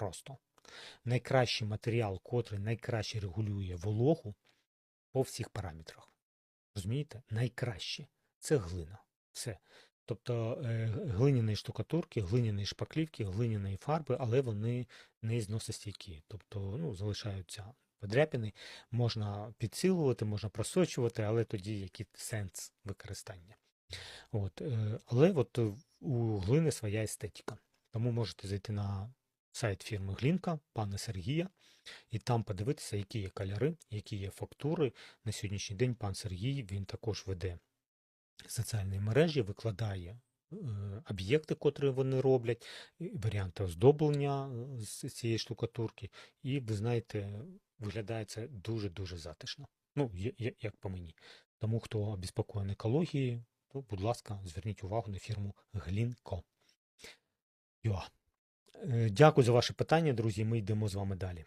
просто. Найкращий матеріал, котрий найкраще регулює вологу по всіх параметрах. Розумієте? Найкраще це глина. Все. Тобто е, глиняні штукатурки, глиняні шпаклівки, глиняні фарби, але вони не зносостійкі. Тобто ну, залишаються подряпини, можна підсилувати, можна просочувати, але тоді який сенс використання. От, е, але от у глини своя естетика. Тому можете зайти на сайт фірми Глінка, пана Сергія, і там подивитися, які є кольори, які є фактури. На сьогоднішній день пан Сергій він також веде соціальні мережі, викладає е, об'єкти, котрі вони роблять, варіанти оздоблення е, з цієї штукатурки. І ви знаєте, виглядає це дуже-дуже затишно. Ну, як по мені. Тому хто обеспокоєний екологією, то, будь ласка, зверніть увагу на фірму Глінко. Йо. Е, Дякую за ваше питання, друзі. Ми йдемо з вами далі.